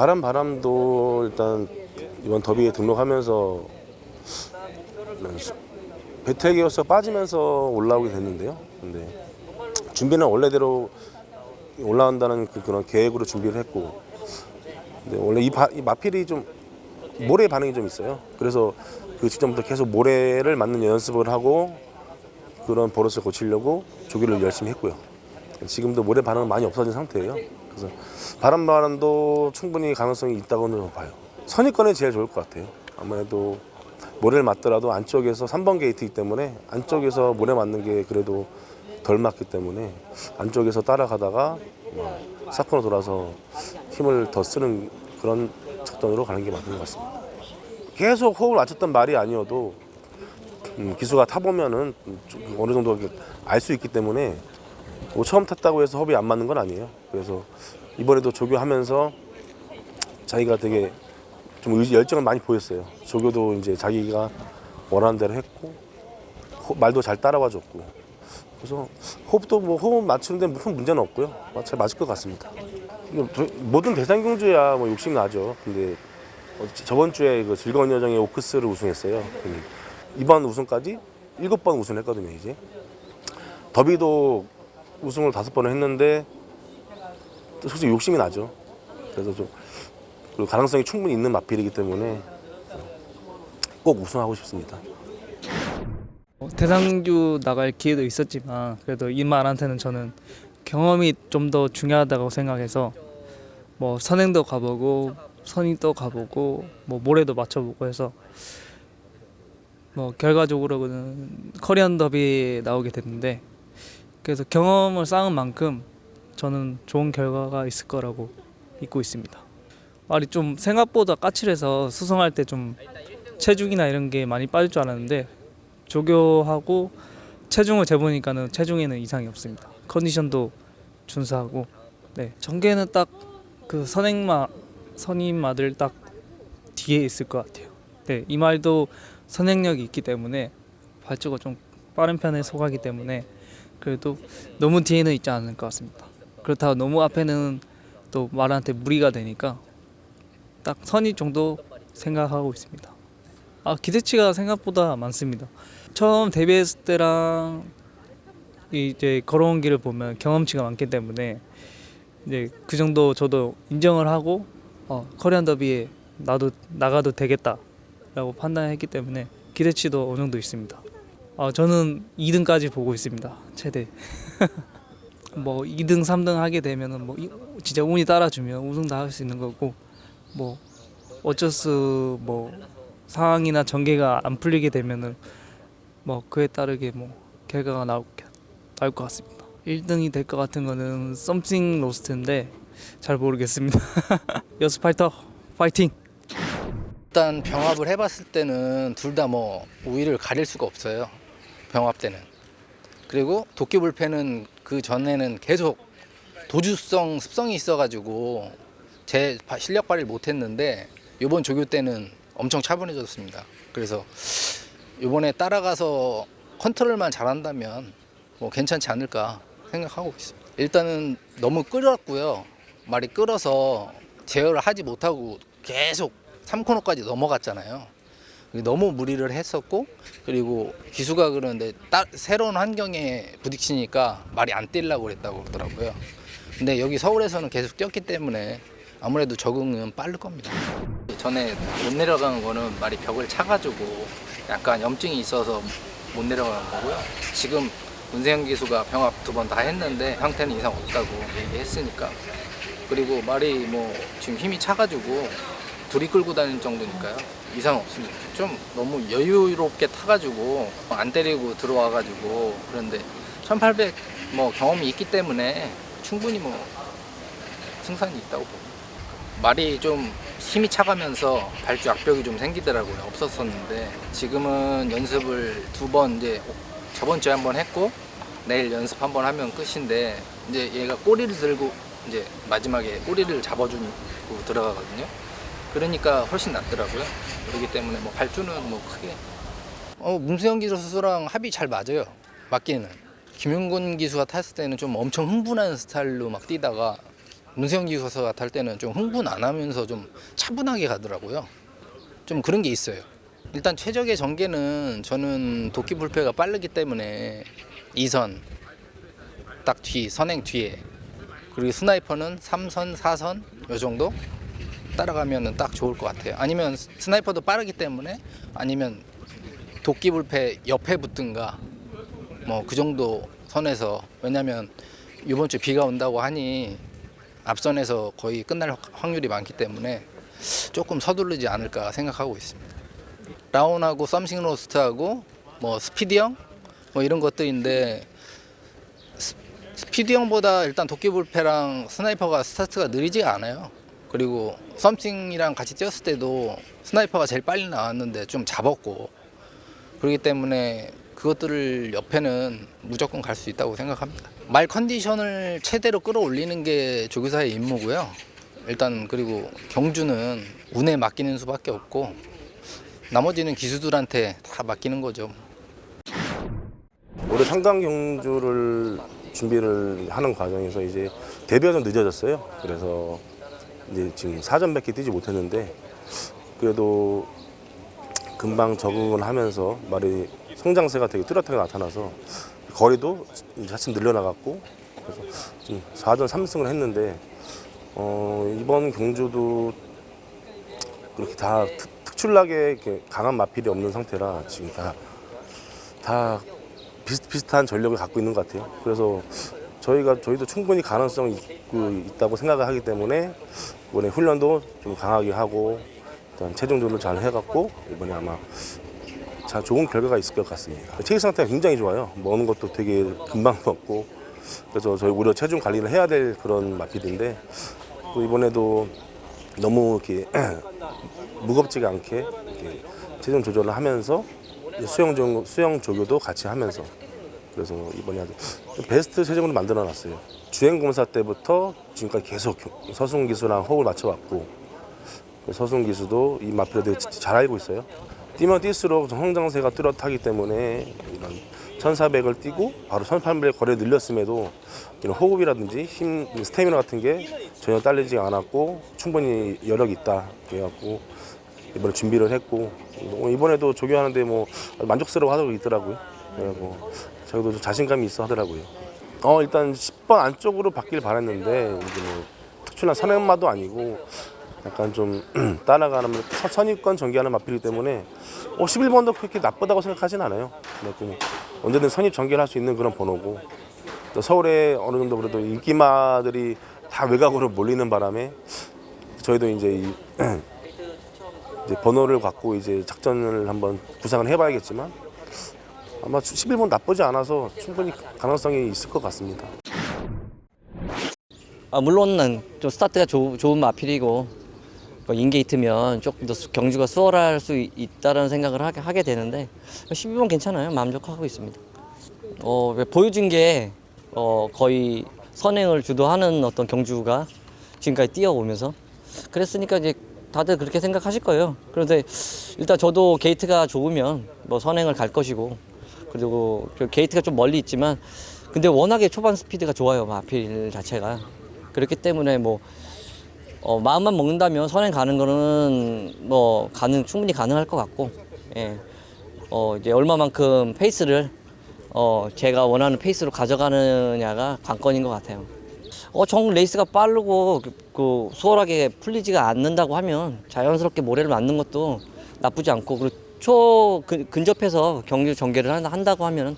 바람 바람도 일단 이번 더비에 등록하면서 수- 배틀기어스가 빠지면서 올라오게 됐는데요. 근데 준비는 원래대로 올라온다는 그, 그런 계획으로 준비를 했고 근데 원래 이, 바, 이 마필이 좀 모래 반응이 좀 있어요. 그래서 그 직전부터 계속 모래를 맞는 연습을 하고 그런 버릇을 고치려고 조기를 열심히 했고요. 지금도 모래 반응은 많이 없어진 상태예요. 그래서 바람 바람도 충분히 가능성이 있다고는 봐요. 선입권이 제일 좋을 것 같아요. 아무래도 모래를 맞더라도 안쪽에서 3번 게이트이기 때문에 안쪽에서 모래 맞는 게 그래도 덜 맞기 때문에 안쪽에서 따라가다가 뭐 사코로 돌아서 힘을 더 쓰는 그런 작전으로 가는 게 맞는 것 같습니다. 계속 호흡을 맞췄던 말이 아니어도 음, 기수가 타보면은 좀 어느 정도 알 수 있기 때문에 뭐 처음 탔다고 해서 호흡이 안 맞는 건 아니에요. 그래서 이번에도 조교하면서 자기가 되게 좀 열정을 많이 보였어요. 조교도 이제 자기가 원하는 대로 했고 호- 말도 잘 따라와 줬고 그래서 호흡도 뭐 호흡 맞추는데 무슨 문제는 없고요. 어, 잘 맞을 것 같습니다. 모든 대상 경주야 뭐 욕심 나죠. 근데 어, 저- 저번 주에 그 즐거운 여정의 오크스를 우승했어요. 음, 이번 우승까지 일곱 번 우승했거든요. 이제 더비도 우승을 다섯 번을 했는데 또 솔직히 욕심이 나죠. 그래서 좀 가능성이 충분히 있는 마필이기 때문에 꼭 우승하고 싶습니다. 어, 대상주 나갈 기회도 있었지만 그래도 이 말한테는 저는 경험이 좀 더 중요하다고 생각해서 뭐 선행도 가보고 선임도 가보고 뭐 모래도 맞춰보고 해서 뭐 결과적으로는 커리언 더비에 나오게 됐는데 그래서 경험을 쌓은 만큼 저는 좋은 결과가 있을 거라고 믿고 있습니다. 말이 좀 생각보다 까칠해서 수성할 때 좀 체중이나 이런 게 많이 빠질 줄 알았는데 조교하고 체중을 재보니까는 체중에는 이상이 없습니다. 컨디션도 준수하고 네 전개는 딱 그 선행마 선임마들 딱 뒤에 있을 것 같아요. 네이 말도 선행력이 있기 때문에 발주가 좀 빠른 편에 속하기 때문에 그래도 너무 뒤에는 있지 않을 것 같습니다. 그렇다고 너무 앞에는 또 말한테 무리가 되니까 딱 선임 정도 생각하고 있습니다. 아 기대치가 생각보다 많습니다. 처음 데뷔했을 때랑 이제 걸어온 길을 보면 경험치가 많기 때문에 이제 그 정도 저도 인정을 하고 어, 커리안 더비에 나도 나가도 되겠다라고 판단했기 때문에 기대치도 어느 정도 있습니다. 아 저는 2등까지 보고 있습니다. 최대. 뭐 2등, 3등 하게 되면은 뭐 이- 진짜 운이 따라주면 우승도 할수 있는 거고 뭐 어쩔 수 뭐 상황이나 전개가 안 풀리게 되면은 뭐 그에 따르게 뭐 결과가 나올, 나올 것 같습니다. 1등이 될 것 같은 거는 썸씽 로스트인데 잘 모르겠습니다. 여수 파이터 파이팅! 일단 병합을 해봤을 때는 둘 다 뭐 우위를 가릴 수가 없어요. 병합 때는. 그리고 도끼 불패는 그 전에는 계속 도주성 습성이 있어가지고 제 바- 실력 발휘를 못했는데 이번 조교 때는 엄청 차분해졌습니다. 그래서 이번에 따라가서 컨트롤만 잘한다면 뭐 괜찮지 않을까 생각하고 있습니다. 일단은 너무 끌었고요. 말이 끌어서 제어를 하지 못하고 계속 3코너까지 넘어갔잖아요. 너무 무리를 했었고 그리고 기수가 그러는데 따, 새로운 환경에 부딪히니까 말이 안 뛸라고 그랬다고 그러더라고요. 근데 여기 서울에서는 계속 뛰었기 때문에 아무래도 적응은 빠를 겁니다. 전에 못 내려간 거는 말이 벽을 차가지고 약간 염증이 있어서 못 내려가는 거고요. 지금 문세영 기수가 병합 두 번 다 했는데 상태는 이상 없다고 얘기했으니까 그리고 말이 뭐 지금 힘이 차가지고 둘이 끌고 다니는 정도니까요. 이상 없습니다. 좀 너무 여유롭게 타가지고 안 때리고 들어와가지고 그런데 1800 뭐 경험이 있기 때문에 충분히 뭐 승산이 있다고 봅니다. 말이 좀 힘이 차가면서 발주 악벽이 좀 생기더라고요. 없었었는데 지금은 연습을 두 번 이제 저번 주에 한 번 했고 내일 연습 한 번 하면 끝인데 이제 얘가 꼬리를 들고 이제 마지막에 꼬리를 잡아주고 들어가거든요. 그러니까 훨씬 낫더라고요. 그렇기 때문에 뭐 발주는 뭐 크게 어 문수영 기수랑 합이 잘 맞아요. 맞기는 김용곤 기수가 탔을 때는 좀 엄청 흥분하는 스타일로 막 뛰다가 문세영 기사가 탈 때는 좀 흥분 안 하면서 좀 차분하게 가더라고요. 좀 그런 게 있어요. 일단 최적의 전개는 저는 도끼 불패가 빠르기 때문에 2선 딱 뒤 선행 뒤에 그리고 스나이퍼는 3선 4선 요 정도 따라가면은 딱 좋을 것 같아요. 아니면 스- 스나이퍼도 빠르기 때문에 아니면 도끼 불패 옆에 붙든가 뭐 그 정도 선에서 왜냐면 이번 주 비가 온다고 하니 앞선에서 거의 끝날 확률이 많기 때문에 조금 서두르지 않을까 생각하고 있습니다. 라운하고 썸씽 로스트하고 뭐 스피디형 뭐 이런 것들인데 스- 스피디형보다 일단 도끼불패랑 스나이퍼가 스타트가 느리지가 않아요. 그리고 썸씽이랑 같이 뛰었을 때도 스나이퍼가 제일 빨리 나왔는데 좀 잡았고 그렇기 때문에 그것들을 옆에는 무조건 갈 수 있다고 생각합니다. 말 컨디션을 최대로 끌어올리는 게 조교사의 임무고요. 일단 그리고 경주는 운에 맡기는 수밖에 없고 나머지는 기수들한테 다 맡기는 거죠. 올해 상강 경주를 준비를 하는 과정에서 이제 데뷔가 좀 늦어졌어요. 그래서 이제 지금 사전밖에 뛰지 못했는데 그래도 금방 적응을 하면서 말이 성장세가 되게 뚜렷하게 나타나서 거리도 차츰 늘려나갔고 그래서 지금 4전 3승을 했는데 어, 이번 경주도 그렇게 다 특, 이렇게 강한 마필이 없는 상태라 지금 다 다 비슷비슷한 전력을 갖고 있는 것 같아요. 그래서 저희가 저희도 충분히 가능성이 있고 있다고 생각을 하기 때문에 이번에 훈련도 좀 강하게 하고 일단 체중 조절 잘 해갖고 이번에 아마 자 좋은 결과가 있을 것 같습니다. 체육 상태가 굉장히 좋아요. 먹는 것도 되게 금방 먹고 그래서 저희 오히려 체중 관리를 해야 될 그런 마필인데 또 이번에도 너무 이렇게 무겁지가 않게 이렇게 체중 조절을 하면서 수영 조, 수영 조교도 같이 하면서 그래서 이번에 아주 좀 베스트 체중으로 만들어 놨어요. 주행 검사 때부터 지금까지 계속 서순 기수랑 호흡을 맞춰왔고 그 서순 기수도 이 마필에 대해 잘 알고 있어요. 뛰면 뛸수록 성장세가 뚜렷하기 때문에 이런 1400을 뛰고 바로 1800 거리를 늘렸음에도 이런 호흡이라든지 힘, 스태미나 같은 게 전혀 딸리지 않았고 충분히 여력이 있다 그래갖고 이번에 준비를 했고 뭐 이번에도 조교하는데 뭐 만족스러워 하고 있더라고요. 그래고 자기도 좀 자신감이 있어 하더라고요. 어 일단 10번 안쪽으로 받길 바랬는데 이제 뭐 특출난 선행마도 아니고 약간 좀 따라가는 서- 선입권 전개하는 마필이기 때문에 어, 11번도 그렇게 나쁘다고 생각하진 않아요. 그래갖고 뭐 언제든 선입 전개를 할 수 있는 그런 번호고 또 서울에 어느 정도 그래도 인기마들이 다 외곽으로 몰리는 바람에 저희도 이제 이 이제 번호를 갖고 이제 작전을 한번 구상을 해봐야겠지만 아마 11번 나쁘지 않아서 충분히 가능성이 있을 것 같습니다. 아, 물론은 좀 스타트가 조, 좋은 마필이고 그 인게이트면 조금 더 수- 경주가 수월할 수 있- 있다라는 생각을 하게, 하게 되는데 12번 괜찮아요. 만족하고 있습니다. 어, 왜 보여준 게 어, 거의 선행을 주도하는 어떤 경주가 지금까지 뛰어오면서 그랬으니까 이제 다들 그렇게 생각하실 거예요. 그런데 일단 저도 게이트가 좋으면 뭐 선행을 갈 것이고 그리고 그 게이트가 좀 멀리 있지만 근데 워낙에 초반 스피드가 좋아요 마필 자체가 그렇기 때문에 뭐 어, 마음만 먹는다면 선행 가는 거는 뭐 가능 충분히 가능할 것 같고 예. 어, 이제 얼마만큼 페이스를 어, 제가 원하는 페이스로 가져가느냐가 관건인 것 같아요. 어, 정 레이스가 빠르고 그, 그 수월하게 풀리지가 않는다고 하면 자연스럽게 모래를 맞는 것도 나쁘지 않고 그리고 초 근, 근접해서 경기 전개를 한- 한다고 하면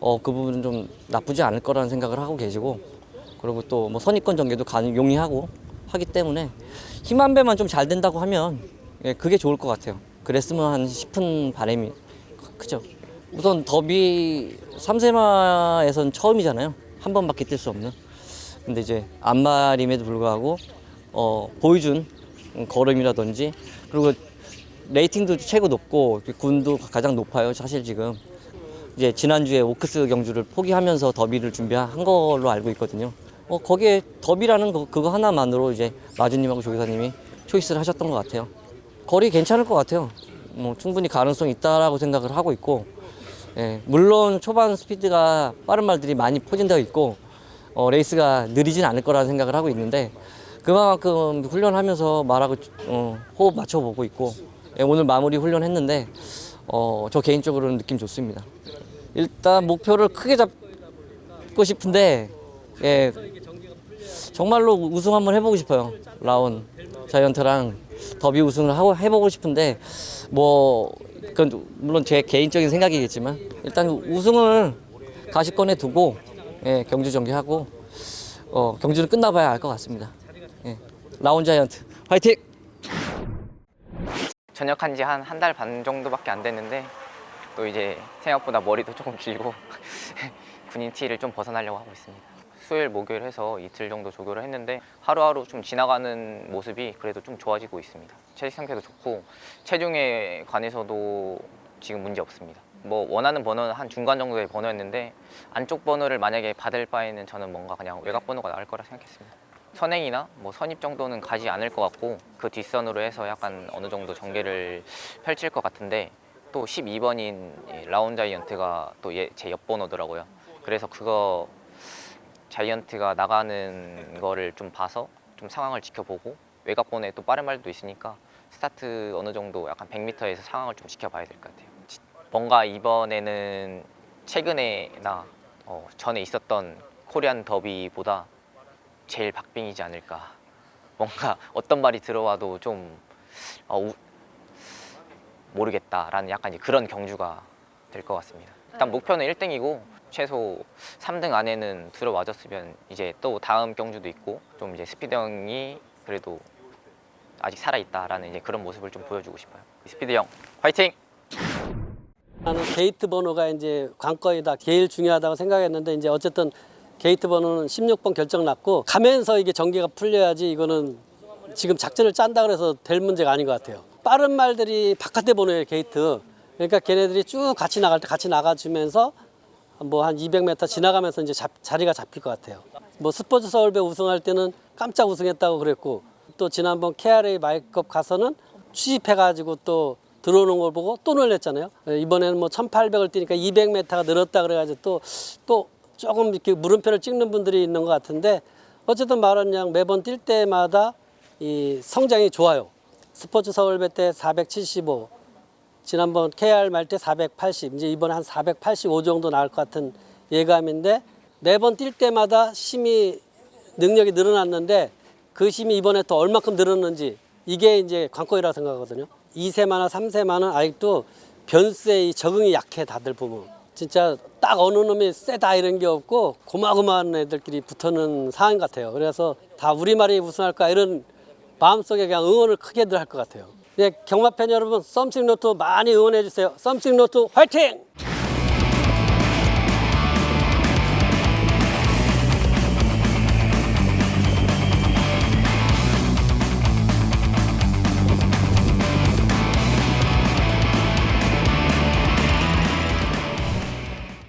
어, 그 부분은 좀 나쁘지 않을 거라는 생각을 하고 계시고 그리고 또 뭐 선입권 전개도 가능 용이하고 하기 때문에 힘 한 배만 좀 잘 된다고 하면 예, 그게 좋을 것 같아요. 그랬으면 한 싶은 바람이 크- 크죠. 우선 더비 3세마에선 처음이잖아요. 한 번밖에 뛸 수 없는. 근데 이제 안말임에도 불구하고 어, 보여준 걸음이라든지 그리고 레이팅도 최고 높고 군도 가장 높아요. 사실 지금 이제 지난주에 오크스 경주를 포기하면서 더비를 준비한 걸로 알고 있거든요. 어, 거기에 더비라는 거, 그거 하나만으로 이제 마주님하고 조교사님이 초이스를 하셨던 것 같아요. 거리 괜찮을 것 같아요. 뭐 충분히 가능성 있다라고 생각을 하고 있고, 예, 물론 초반 스피드가 빠른 말들이 많이 포진되어 있고, 어, 레이스가 느리진 않을 거라는 생각을 하고 있는데 그만큼 훈련하면서 말하고 어, 호흡 맞춰보고 있고 예, 오늘 마무리 훈련했는데 어, 저 개인적으로는 느낌 좋습니다. 일단 목표를 크게 잡고 싶은데 예, 정말로 우승 한번 해보고 싶어요. 라온 자이언트랑 더비 우승을 하고 해보고 싶은데 뭐 그건 물론 제 개인적인 생각이겠지만 일단 우승을 가시권에 두고 예, 경주 정리하고 어, 경주는 끝나봐야 알 것 같습니다. 예, 라온 자이언트 화이팅! 전역한 지 한 한 달 반 정도밖에 안 됐는데 또 이제 생각보다 머리도 조금 길고 군인 티를 좀 벗어나려고 하고 있습니다. 수요일 목요일 해서 이틀 정도 조교를 했는데 하루하루 좀 지나가는 모습이 그래도 좀 좋아지고 있습니다. 체력 상태도 좋고 체중에 관해서도 지금 문제 없습니다. 뭐 원하는 번호는 한 중간 정도의 번호였는데 안쪽 번호를 만약에 받을 바에는 저는 뭔가 그냥 외곽 번호가 나을 거라 생각했습니다. 선행이나 뭐 선입 정도는 가지 않을 것 같고 그 뒷선으로 해서 약간 어느 정도 전개를 펼칠 것 같은데 또 12번인 라운 자이언트가 또 제 옆번호더라고요. 그래서 그거 자이언트가 나가는 거를 좀 봐서 좀 상황을 지켜보고 외곽 번호에 또 빠른 말도 있으니까 스타트 어느 정도 약간 100m에서 상황을 좀 지켜봐야 될 것 같아요. 지- 뭔가 이번에는 최근에나 어, 전에 있었던 코리안 더비보다 제일 박빙이지 않을까. 뭔가 어떤 말이 들어와도 좀 어, 우- 모르겠다라는 약간 이제 그런 경주가 될 것 같습니다. 일단 목표는 1등이고 최소 3등 안에는 들어와줬으면 이제 또 다음 경주도 있고 좀 이제 스피드 형이 그래도 아직 살아 있다라는 이제 그런 모습을 좀 보여주고 싶어요. 스피드 형 화이팅! 나는 게이트 번호가 이제 관건이다 제일 중요하다고 생각했는데 이제 어쨌든 게이트 번호는 16번 결정 났고 가면서 이게 전개가 풀려야지 이거는 지금 작전을 짠다 그래서 될 문제가 아닌 것 같아요. 빠른 말들이 바깥에 보내요 게이트. 그러니까 걔네들이 쭉 같이 나갈 때 같이 나가주면서 뭐 한 200m 지나가면서 이제 잡- 자리가 잡힐 것 같아요. 뭐 스포츠 서울배 우승할 때는 깜짝 우승했다고 그랬고 또 지난번 KRA 마이컵 가서는 취입해가지고 또 들어오는 걸 보고 또 놀랬잖아요. 예, 이번에는 뭐 1,800을 뛰니까 200m가 늘었다 그래가지고 또 또 조금 이렇게 물음표를 찍는 분들이 있는 것 같은데 어쨌든 말은 양 매번 뛸 때마다 이 성장이 좋아요. 스포츠 서울배 때 475, 지난번 KR 말 때 480, 이제 이번에 한485 정도 나올 것 같은 예감인데 매번 뛸 때마다 심이 능력이 늘어났는데 그 심이 이번에 또 얼마큼 늘었는지 이게 이제 관건이라고 생각하거든요. 2세마나 3세마는 아직도 변수에 이 적응이 약해 다들 보면 진짜 딱 어느 놈이 세다 이런 게 없고 고마고마한 애들끼리 붙는 상황 같아요. 그래서 다 우리말이 우승할까 이런 마음속에 그냥 응원을 크게들 할 것 같아요. 네, 경마 팬 여러분, 썸씽 로또 많이 응원해 주세요. 썸씽 로또 화이팅!